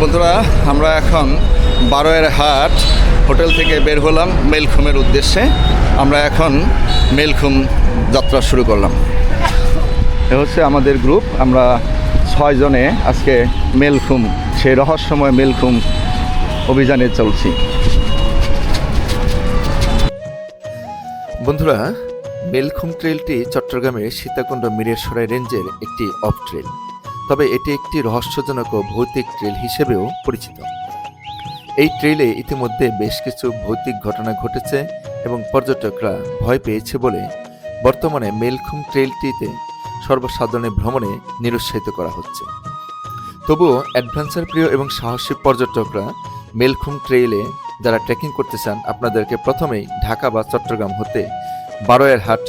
বন্ধুরা, আমরা এখন বারোয়ের হাট হোটেল থেকে বের হলাম মেলখুমের উদ্দেশ্যে। আমরা এখন মেলখুম যাত্রা শুরু করলাম। এ হচ্ছে আমাদের গ্রুপ। আমরা ছয়জনে আজকে মেলখুম সেই রহস্যময় মেলখুম অভিযানে চলছি। বন্ধুরা, মেলখুম ট্রেলটি চট্টগ্রামের সীতাকুণ্ড মিরেরসরাই রেঞ্জের একটি অফ ট্রেল তবে এটি একটি রহস্যজনক ভৌতিক ট্রেল হিসেবেও পরিচিত। এই ট্রেলে ইতিমধ্যে বেশ কিছু ভৌতিক ঘটনা ঘটেছে এবং পর্যটকরা ভয় পেয়েছে বলে বর্তমানে মেলখুম ট্রেলটিতে সর্বসাধারণের ভ্রমণে নিরুৎসাহিত করা হচ্ছে। তবুও অ্যাডভেঞ্চার প্রিয় এবং সাহসী পর্যটকরা মেলখুম ট্রেইলে যারা ট্রেকিং করতে চান, আপনাদেরকে প্রথমেই ঢাকা বা চট্টগ্রাম হতে বারোয়ের হাট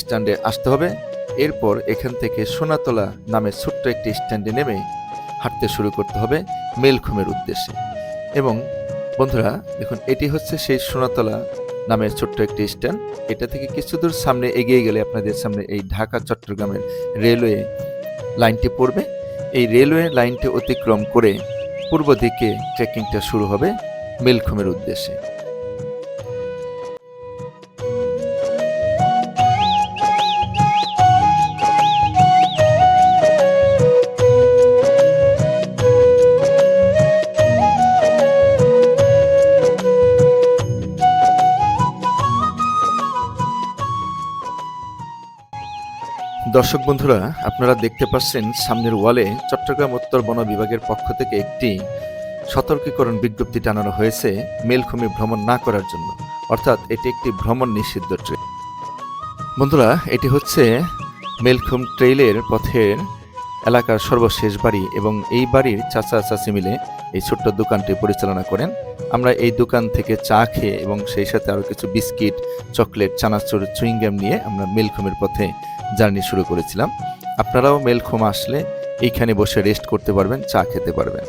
স্ট্যান্ডে আসতে হবে। এরপর এখান থেকে সোনাতলা নামে ছোট্ট একটি স্ট্যান্ডে নেমে হাঁটতে শুরু করতে হবে মেলখুমের উদ্দেশ্যে। এবং বন্ধুরা, দেখুন, এটি হচ্ছে সেই সোনাতলা নামের ছোট্ট একটি স্ট্যান্ড। এটা থেকে কিছু দূর সামনে এগিয়ে গেলে আপনাদের সামনে এই ঢাকা, চট্টগ্রামের রেলওয়ে লাইনটি পড়বে। এই রেলওয়ে লাইনটি অতিক্রম করে পূর্ব দিকে ট্রেকিংটা শুরু হবে মেলখুমের উদ্দেশ্যে। দর্শক বন্ধুরা, আপনারা দেখতে পাচ্ছেন সামনের ওয়ালে চট্টগ্রাম উত্তর বন বিভাগের পক্ষ থেকে একটি সতর্কীকরণ বিজ্ঞপ্তি টানানো হয়েছে মেলখুমি ভ্রমণ না করার জন্য। অর্থাৎ এটি একটি ভ্রমণ নিষিদ্ধ ট্রেন। বন্ধুরা, এটি হচ্ছে মেলখুম ট্রেইলের পথের এলাকার সর্বশেষ বাড়ি এবং এই বাড়ির চাচা চাচি মিলে এই ছোট্ট দোকানটি পরিচালনা করেন। আমরা এই দোকান থেকে চা খেয়ে এবং সেই সাথে আরও কিছু বিস্কিট, চকলেট, চানাচুর, চুইংগাম নিয়ে আমরা মেলখুমের পথে জার্নি শুরু করেছিলাম। আপনারাও মেলখুম আসলে এইখানে বসে রেস্ট করতে পারবেন, চা খেতে পারবেন।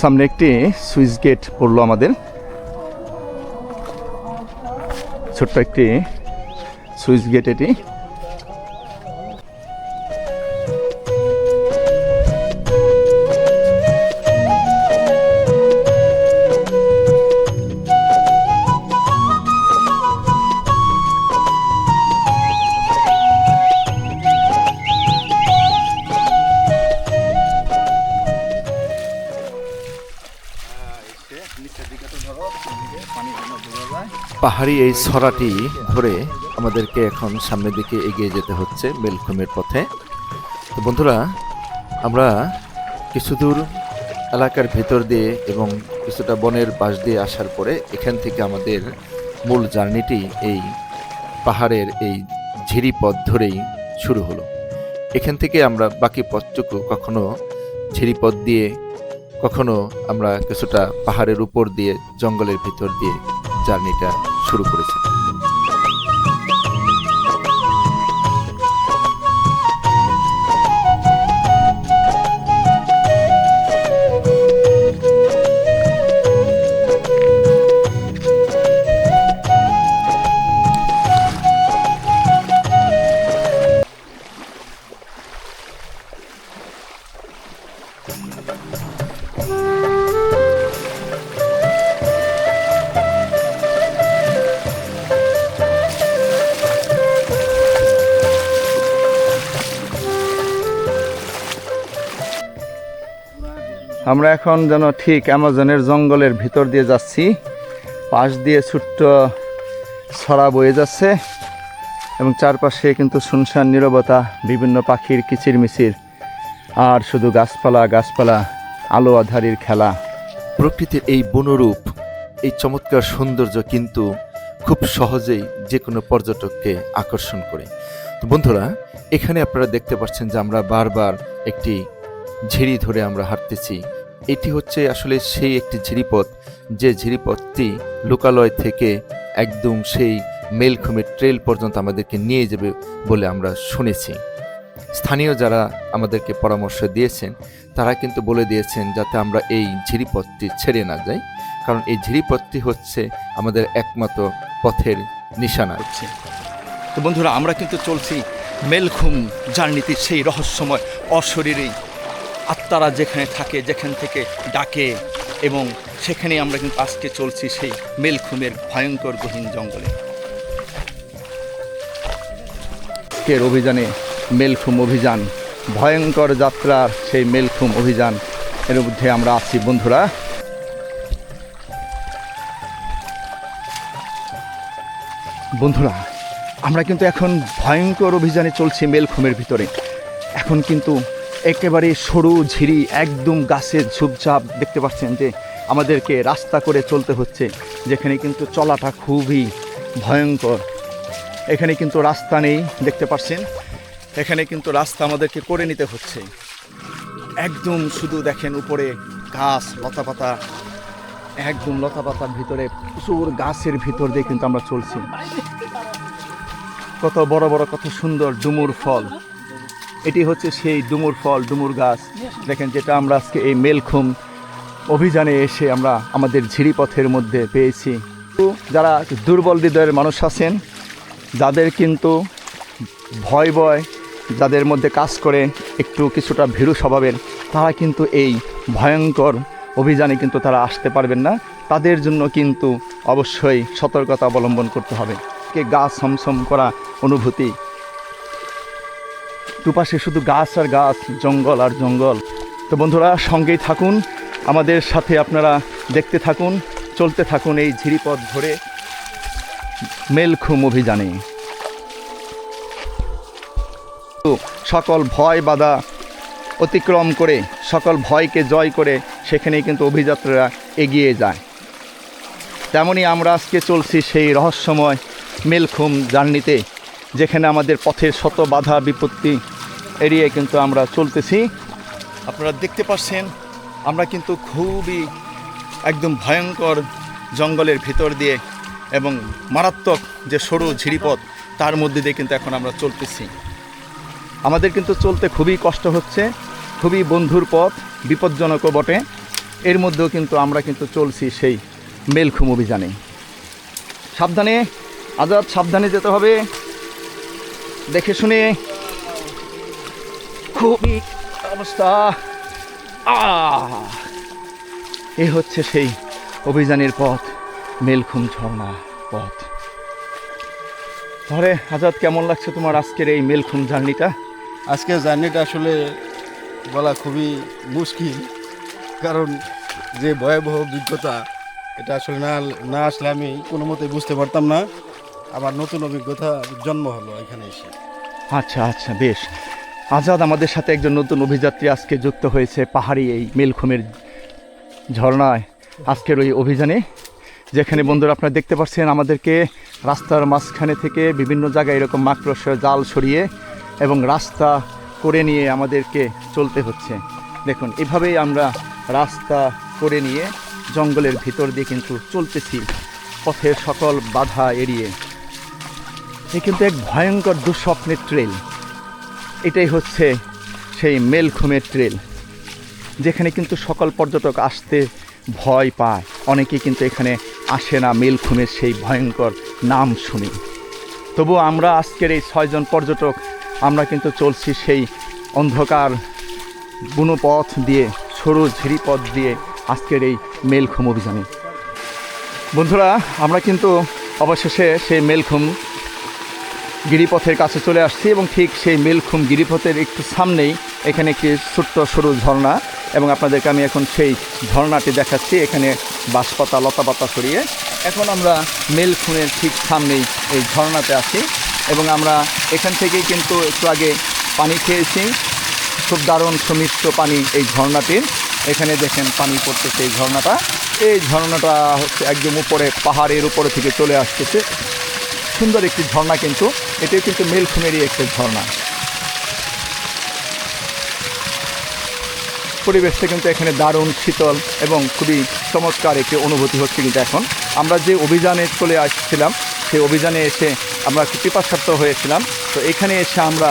সামনে একটি সুইচ গেট পড়ল আমাদের। ছোট্ট একটি সুইচ গেট এটি। পাহাড়ি এই ছড়াটি ধরে আমাদেরকে এখন সামনের দিকে এগিয়ে যেতে হচ্ছে মেলখুমের পথে। তো বন্ধুরা, আমরা কিছু দূর এলাকার ভেতর দিয়ে এবং কিছুটা বনের পাশ দিয়ে আসার পরে এখান থেকে আমাদের মূল জার্নিটি এই পাহাড়ের এই ঝিরি পথ ধরেই শুরু হলো। এখান থেকে আমরা বাকি পথটুকু কখনো ঝিরি পথ দিয়ে, কখনো আমরা কিছুটা পাহাড়ের উপর দিয়ে, জঙ্গলের ভিতর দিয়ে জার্নিটা শুরু করেছি আমরা এখন যেন ঠিক অ্যামাজনের জঙ্গলের ভিতর দিয়ে যাচ্ছি। পাশ দিয়ে ছোট্ট ছড়া বয়ে যাচ্ছে এবং চারপাশে কিন্তু শুনশান নীরবতা, বিভিন্ন পাখির কিচিরমিচির আর শুধু গাছপালা গাছপালা, আলো আধারির খেলা। প্রকৃতির এই বনরূপ, এই চমৎকার সৌন্দর্য কিন্তু খুব সহজেই যে কোনো পর্যটককে আকর্ষণ করে। তো বন্ধুরা, এখানে আপনারা দেখতে পাচ্ছেন যে আমরা বারবার একটি ঝিড়ি ধরে আমরা হাঁটতেছি। এটি হচ্ছে আসলে সেই একটি ঝিরিপথ, যে ঝিরিপথটি লোকালয় থেকে একদম সেই মেলখুমের ট্রেল পর্যন্ত আমাদেরকে নিয়ে যাবে বলে আমরা শুনেছি। স্থানীয় যারা আমাদেরকে পরামর্শ দিয়েছেন, তারা কিন্তু বলে দিয়েছেন যাতে আমরা এই ঝিরিপথটি ছেড়ে না যাই, কারণ এই ঝিরিপথটি হচ্ছে আমাদের একমাত্র পথের নিশানা। হচ্ছে তো বন্ধুরা, আমরা কিন্তু চলছি মেলখুম জার্নিতে, সেই রহস্যময় অশরীরী আত্মারা যেখানে থাকে, যেখান থেকে ডাকে এবং সেখানে আমরা কিন্তু আজকে চলছি সেই মেলখুমের ভয়ঙ্কর গহীন জঙ্গলে। আজকের অভিযানে মেলখুম অভিযান, ভয়ঙ্কর যাত্রার সেই মেলখুম অভিযান, এর মধ্যে আমরা আছি বন্ধুরা। বন্ধুরা, আমরা কিন্তু এখন ভয়ঙ্কর অভিযানে চলছি মেলখুমের ভিতরে। এখন কিন্তু একেবারে সরু ঝিরি, একদম গাছের ঝুপঝাপ দেখতে পাচ্ছেন যে আমাদেরকে রাস্তা করে চলতে হচ্ছে, যেখানে কিন্তু চলাটা খুবই ভয়ঙ্কর। এখানে কিন্তু রাস্তা নেই দেখতে পাচ্ছেন, এখানে কিন্তু রাস্তা আমাদেরকে করে নিতে হচ্ছে। একদম শুধু দেখেন উপরে ঘাস লতাপাতা, একদম লতাপাতার ভিতরে প্রচুর গাছের ভিতর দিয়ে কিন্তু আমরা চলছি। কত বড় বড়, কত সুন্দর ডুমুর ফল। এটি হচ্ছে সেই ডুমুর ফল, ডুমুর গাছ। দেখেন যেটা আমরা আজকে এই মেলখুম অভিযানে এসে আমরা আমাদের ঝিরিপথের মধ্যে পেয়েছি। যারা দুর্বল হৃদয়ের মানুষ আছেন, যাদের কিন্তু ভয় ভয় যাদের মধ্যে কাজ করে একটু কিছুটা ভীরু স্বভাবের, তারা কিন্তু এই ভয়ঙ্কর অভিযানে কিন্তু তারা আসতে পারবেন না। তাদের জন্য কিন্তু অবশ্যই সতর্কতা অবলম্বন করতে হবে। কে গা সমসম করা অনুভূতি দুপাশে শুধু গাছ আর গাছ, জঙ্গল আর জঙ্গল। তো বন্ধুরা, সঙ্গেই থাকুন। আমাদের সাথে আপনারা দেখতে থাকুন, চলতে থাকুন এই ঝিরিপথ ধরে মেলখুম অভিযানে। সকল ভয় বাধা অতিক্রম করে, সকল ভয়কে জয় করে সেখানেই কিন্তু অভিযাত্রীরা এগিয়ে যায়। তেমনই আমরা আজকে চলছি সেই রহস্যময় মেলখুম জার্নিতে, যেখানে আমাদের পথের শত বাধা বিপত্তি এড়িয়ে কিন্তু আমরা চলতেছি। আপনারা দেখতে পাচ্ছেন, আমরা কিন্তু খুবই একদম ভয়ঙ্কর জঙ্গলের ভিতর দিয়ে এবং মারাত্মক যে সরু ঝিরিপথ, তার মধ্যে দিয়ে কিন্তু এখন আমরা চলতেছি। আমাদের কিন্তু চলতে খুবই কষ্ট হচ্ছে, খুবই বন্ধুর পথ, বিপজ্জনকও বটে। এর মধ্যেও কিন্তু আমরা কিন্তু চলছি সেই মেলখুম অভিযানে। সাবধানে, আজাদ, সাবধানে যেতে হবে। দেখে শুনে খুবই অবস্থা! এ হচ্ছে সেই অভিযানের পথ মেলখুম ঝর্ণা পথ। তাহলে আজাদ কেমন লাগছে তোমার আজকের এই মেলখুম জার্নিটা? আজকের জার্নিটা আসলে বলা খুবই মুশকিল কারণ যে ভয়াবহ অভিজ্ঞতা এটা আসলে না না আসলে আমি কোনো মতেই বুঝতে পারতাম না। আবার নতুন অভিজ্ঞতা জন্ম হলো এখানে এসে। আচ্ছা আচ্ছা বেশ। আজাদ আমাদের সাথে একজন নতুন অভিযাত্রী আজকে যুক্ত হয়েছে পাহাড়ি এই মেলখুমের ঝর্ণায়। আজকের ওই অভিযানে, যেখানে বন্ধুরা আপনারা দেখতে পাচ্ছেন আমাদেরকে রাস্তার মাঝখানে থেকে বিভিন্ন জায়গায় এরকম মাকড়সার জাল সরিয়ে এবং রাস্তা করে নিয়ে আমাদেরকে চলতে হচ্ছে। দেখুন, এভাবেই আমরা রাস্তা করে নিয়ে জঙ্গলের ভিতর দিয়ে কিন্তু চলতেছি পথের সকল বাধা এড়িয়ে। এ কিন্তু এক ভয়ঙ্কর দুঃস্বপ্নের ট্রেল এটাই হচ্ছে সেই মেলখুমের ট্রেল যেখানে কিন্তু সকল পর্যটক আসতে ভয় পায়। অনেকে কিন্তু এখানে আসে না মেলখুমের সেই ভয়ঙ্কর নাম শুনি। তবু আমরা আজকের এই ছয়জন পর্যটক, আমরা কিন্তু চলছি সেই অন্ধকার বুনো পথ দিয়ে, সরু ঝিরি পথ দিয়ে আজকের এই মেলখুম অভিযানে। বন্ধুরা, আমরা কিন্তু অবশেষে সেই মেলখুম গিরিপথের কাছে চলে আসছি এবং ঠিক সেই মেলখুম গিরিপথের একটু সামনেই এখানে একটি ছোট্ট সরু ঝর্ণা এবং আপনাদেরকে আমি এখন সেই ঝর্ণাটি দেখাচ্ছি। এখানে বাঁশপাতা, লতাপাতা সরিয়ে এখন আমরা মেলখুমের ঠিক সামনেই এই ঝর্ণাতে আছি এবং আমরা এখান থেকেই কিন্তু একটু আগে পানি খেয়েছি। খুব দারুণ সুমিষ্ট পানি এই ঝর্ণাটির। এখানে দেখেন পানি পড়তেছে এই ঝর্ণাটা। এই ঝর্ণাটা হচ্ছে একদম উপরে, পাহাড়ের উপরে থেকে চলে আসতেছে। সুন্দর একটি ঝর্ণা কিন্তু, এটাও কিন্তু মেলখুমেরই একটি ঝর্ণা। পরিবেশটা কিন্তু এখানে দারুণ, শীতল এবং খুবই চমৎকার একটি অনুভূতি হচ্ছে কিন্তু এখন। আমরা যে অভিযানে চলে আসছিলাম, সেই অভিযানে এসে আমরা পিপাসার্থ হয়েছিলাম। তো এখানে এসে আমরা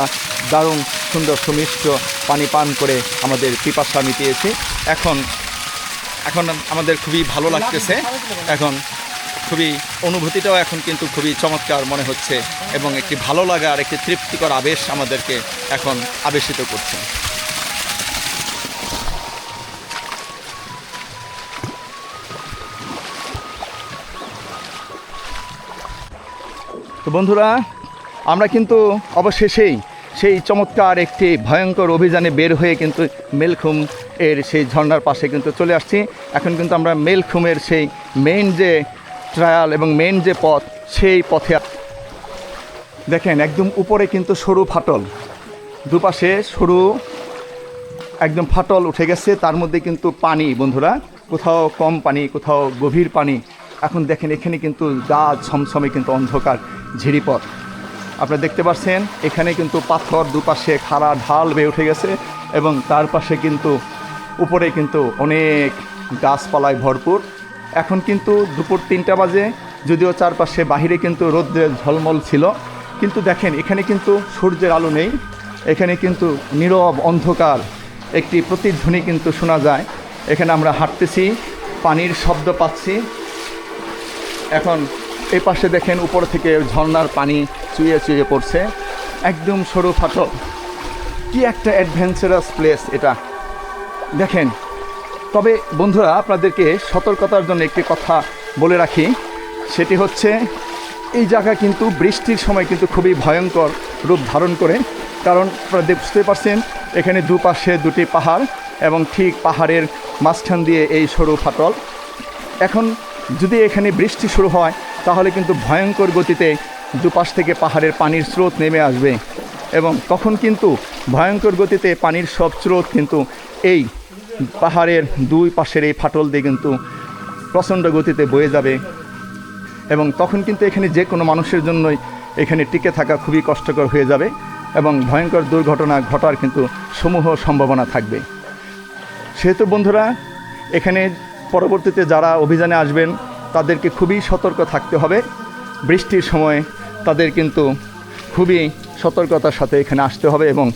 দারুণ, সুন্দর, সুমিষ্ট পানি পান করে আমাদের পিপাসা মিটিয়েছি। এখন এখন আমাদের খুবই ভালো লাগতেছে। এখন খুবই অনুভূতিটাও এখন কিন্তু খুবই চমৎকার মনে হচ্ছে এবং একটি ভালো লাগার একটি তৃপ্তিকর আবেশ আমাদেরকে এখন আবেশিত করছে। তো বন্ধুরা, আমরা কিন্তু অবশেষেই সেই চমৎকার একটি ভয়ঙ্কর অভিযানে বের হয়ে কিন্তু মেলখুম এর সেই ঝর্ণার পাশে কিন্তু চলে আসছি। এখন কিন্তু আমরা মেলখুমের সেই মেইন যে ট্রায়াল এবং মেন যে পথ, সেই পথে দেখেন, একদম উপরে কিন্তু সরু ফাটল। দুপাশে সরু একদম ফাটল উঠে গেছে, তার মধ্যে কিন্তু পানি, বন্ধুরা। কোথাও কম পানি, কোথাও গভীর পানি। এখন দেখেন, এখানে কিন্তু গা ছমছমে কিন্তু অন্ধকার ঝিরিপথ আপনারা দেখতে পাচ্ছেন, এখানে কিন্তু পাথর দুপাশে খাড়া ঢাল বেয়ে উঠে গেছে এবং তার পাশে কিন্তু উপরে কিন্তু অনেক গাছপালায় ভরপুর। এখন কিন্তু দুপুর তিনটা বাজে, যদিও চারপাশে বাহিরে কিন্তু রৌদ্রের ঝলমল ছিল। কিন্তু দেখেন, এখানে কিন্তু সূর্যের আলো নেই। এখানে কিন্তু নীরব অন্ধকার। একটি প্রতিধ্বনি কিন্তু শোনা যায়। এখানে আমরা হাঁটতেছি, পানির শব্দ পাচ্ছি। এখন এই পাশে দেখেন, উপর থেকে ঝর্নার পানি চুইয়ে চুইয়ে পড়ছে। একদম সরু ফাটল। কি একটা অ্যাডভেঞ্চারাস প্লেস এটা। দেখেন তবে বন্ধুরা, আপনাদেরকে সতর্কতার জন্য একটি কথা বলে রাখি। সেটি হচ্ছে, এই জায়গা কিন্তু বৃষ্টির সময় কিন্তু খুবই ভয়ঙ্কর রূপ ধারণ করে। কারণ আপনারা বুঝতে পারছেন, এখানে দুপাশে দুটি পাহাড় এবং ঠিক পাহাড়ের মাঝখান দিয়ে এই সরু ফাটল। এখন যদি এখানে বৃষ্টি শুরু হয়, তাহলে কিন্তু ভয়ঙ্কর গতিতে দুপাশ থেকে পাহাড়ের পানির স্রোত নেমে আসবে। এবং তখন কিন্তু ভয়ঙ্কর গতিতে পানির সব স্রোত কিন্তু এই পাহাড়ের দুই পাশের এই ফাটল দিয়ে কিন্তু প্রচণ্ড গতিতে বয়ে যাবে। এবং তখন কিন্তু এখানে যে কোনো মানুষের জন্যই এখানে টিকে থাকা খুবই কষ্টকর হয়ে যাবে এবং ভয়ঙ্কর দুর্ঘটনা ঘটার কিন্তু সমূহ সম্ভাবনা থাকবে। সেহেতু বন্ধুরা, এখানে পরবর্তীতে যারা অভিযানে আসবেন, তাদেরকে খুবই সতর্ক থাকতে হবে। বৃষ্টির সময় তাদের কিন্তু খুবই সতর্কতার সাথে এখানে আসতে হবে এবং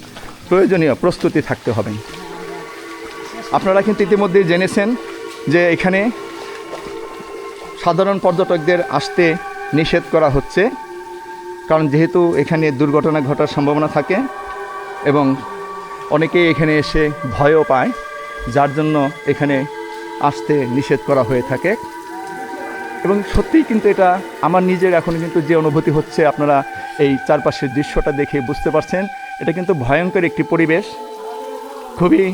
প্রয়োজনীয় প্রস্তুতি থাকতে হবে। আপনারা কিন্তু ইতিমধ্যেই জেনেছেন যে এখানে সাধারণ পর্যটকদের আসতে নিষেধ করা হচ্ছে, কারণ যেহেতু এখানে দুর্ঘটনা ঘটার সম্ভাবনা থাকে এবং অনেকেই এখানে এসে ভয়ও পায়, যার জন্য এখানে আসতে নিষেধ করা হয়ে থাকে। এবং সত্যিই কিন্তু এটা আমার নিজের এখন কিন্তু যে অনুভূতি হচ্ছে, আপনারা এই চারপাশের দৃশ্যটা দেখে বুঝতে পারছেন, এটা কিন্তু ভয়ঙ্কর একটি পরিবেশ। খুবই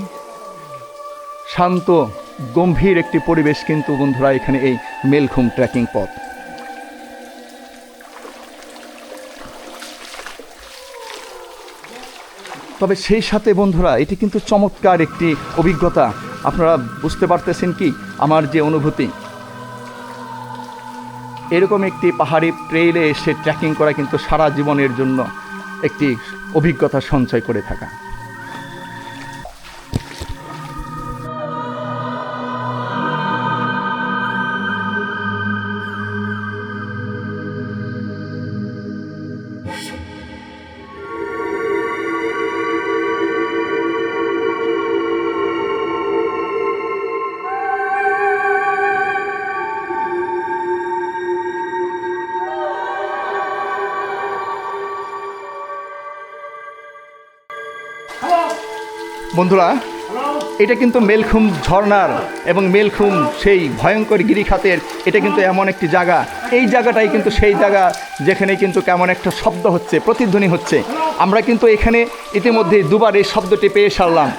শান্ত, গম্ভীর একটি পরিবেশ কিন্তু বন্ধুরা এখানে এই মেলখুম ট্রেকিং পথ। তবে সেই সাথে বন্ধুরা, এটি কিন্তু চমৎকার একটি অভিজ্ঞতা। আপনারা বুঝতে পারতেছেন কি? আমার যে অনুভূতি। এরকম একটি পাহাড়ি ট্রেইলে এসে ট্রেকিং করা কিন্তু সারা জীবনের জন্য একটি অভিজ্ঞতা সঞ্চয় করে থাকা। বন্ধুরা, এটা কিন্তু মেলখুম ঝর্নার এবং মেলখুম সেই ভয়ঙ্কর গিরিখাতের, এটা কিন্তু এমন একটি জায়গা। এই জায়গাটাই কিন্তু সেই জায়গা যেখানে কিন্তু কেমন একটা শব্দ হচ্ছে, প্রতিধ্বনি হচ্ছে। আমরা কিন্তু এখানে ইতিমধ্যে দুবার এই শব্দটি পেয়ে সারলাম।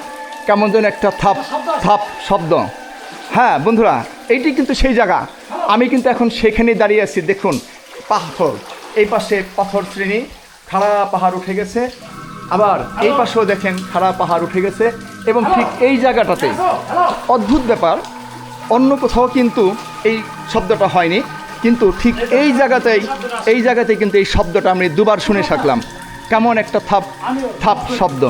কেমন যেন একটা থাপ থাপ শব্দ। হ্যাঁ বন্ধুরা, এইটি কিন্তু সেই জায়গা। আমি কিন্তু এখন সেখানে দাঁড়িয়ে আছি, দেখুন, পাথর। এই পাশে পাথর শ্রেণি, খাড়া পাহাড় উঠে গেছে। আবার এই পাশেও দেখেন খাড়া পাহাড় উঠে গেছে এবং ঠিক এই জায়গাটাতে অদ্ভুত ব্যাপার, অন্য কোথাও কিন্তু এই শব্দটা হয়নি, কিন্তু ঠিক এই জায়গাতেই এই জায়গাতেই কিন্তু এই শব্দটা আমি দুবার শুনে থাকলাম। কেমন একটা থাপ থাপ শব্দ।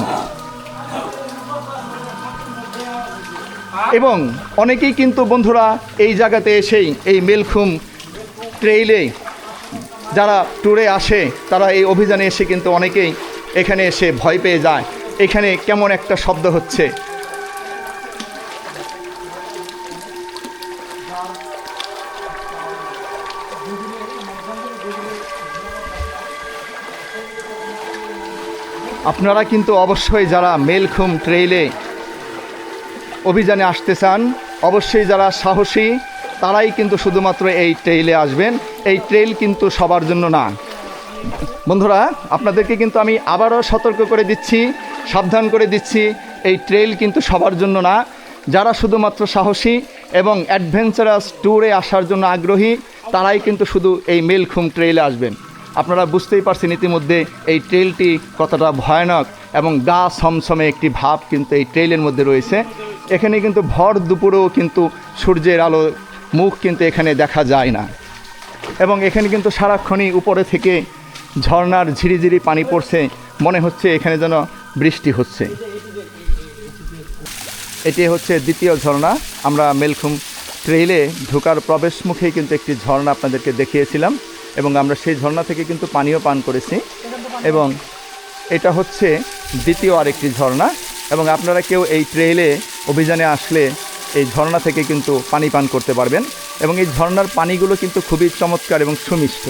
এবং অনেকেই কিন্তু বন্ধুরা এই জায়গাতে এসেই এই মেলখুম ট্রেইলে যারা ট্যুরে আসে, তারা এই অভিযানে এসে কিন্তু অনেকেই এখানে এসে ভয় পেয়ে যায়। এখানে কেমন একটা শব্দ হচ্ছে। আপনারা কিন্তু অবশ্যই যারা মেলখুম ট্রেইলে অভিযানে আসতে চান, অবশ্যই যারা সাহসী, তারাই কিন্তু শুধুমাত্র এই ট্রেইলে আসবেন। এই ট্রেইল কিন্তু সবার জন্য না। বন্ধুরা, আপনাদেরকে কিন্তু আমি আবারও সতর্ক করে দিচ্ছি, সাবধান করে দিচ্ছি, এই ট্রেইল কিন্তু সবার জন্য না। যারা শুধুমাত্র সাহসী এবং অ্যাডভেঞ্চারাস ট্যুরে আসার জন্য আগ্রহী, তারাই কিন্তু শুধু এই মেলখুম ট্রেইলে আসবেন। আপনারা বুঝতেই পারছেন ইতিমধ্যে এই ট্রেইলটি কতটা ভয়ানক এবং গা সমসমে একটি ভাব কিন্তু এই ট্রেইলের মধ্যে রয়েছে। এখানে কিন্তু ভর দুপুরেও কিন্তু সূর্যের আলো, মুখ কিন্তু এখানে দেখা যায় না। এবং এখানে কিন্তু সারাক্ষণই উপরে থেকে ঝর্ণার ঝিরিঝিরি পানি পড়ছে, মনে হচ্ছে এখানে যেন বৃষ্টি হচ্ছে। এটি হচ্ছে দ্বিতীয় ঝর্ণা। আমরা মেলখুম ট্রেইলে ঢোকার প্রবেশ মুখেই কিন্তু একটি ঝর্ণা আপনাদেরকে দেখিয়েছিলাম এবং আমরা সেই ঝর্ণা থেকে কিন্তু পানীয় পান করেছি এবং এটা হচ্ছে দ্বিতীয় আরেকটি ঝর্ণা এবং আপনারা কেউ এই ট্রেইলে অভিযানে আসলে এই ঝর্ণা থেকে কিন্তু পানি পান করতে পারবেন এবং এই ঝর্ণার পানিগুলো কিন্তু খুবই চমৎকার এবং সুমিষ্ট।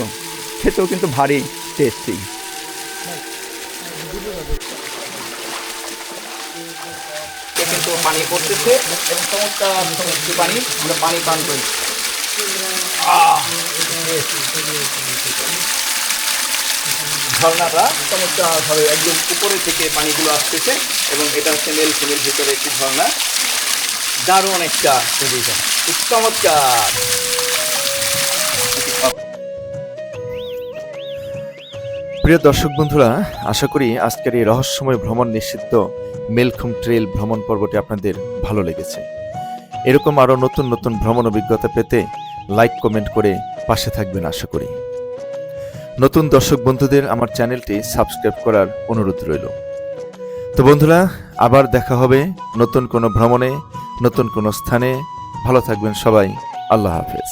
খেতেও কিন্তু ভারী। টেস্টি কিন্তু পানি পড়তেছে। এবং চমৎকার পানি, আমরা পানি পান করি। একদম উপরে থেকে পানিগুলো আসতেছে এবং এটা হচ্ছে নীলফুলের ভিতরে একটি ঝর্ণা। দারুণ একটা চমৎকার। প্রিয় দর্শক বন্ধুরা, আশা করি আজকের এই রহস্যময় ভ্রমণ নিষিদ্ধ মেলখুম ট্রেল ভ্রমণ পর্বটি আপনাদের ভালো লেগেছে। এরকম আরও নতুন নতুন ভ্রমণ অভিজ্ঞতা পেতে লাইক, কমেন্ট করে পাশে থাকবেন আশা করি। নতুন দর্শক বন্ধুদের আমার চ্যানেলটি সাবস্ক্রাইব করার অনুরোধ রইল। তো বন্ধুরা, আবার দেখা হবে নতুন কোনো ভ্রমণে, নতুন কোনো স্থানে। ভালো থাকবেন সবাই। আল্লাহ হাফেজ।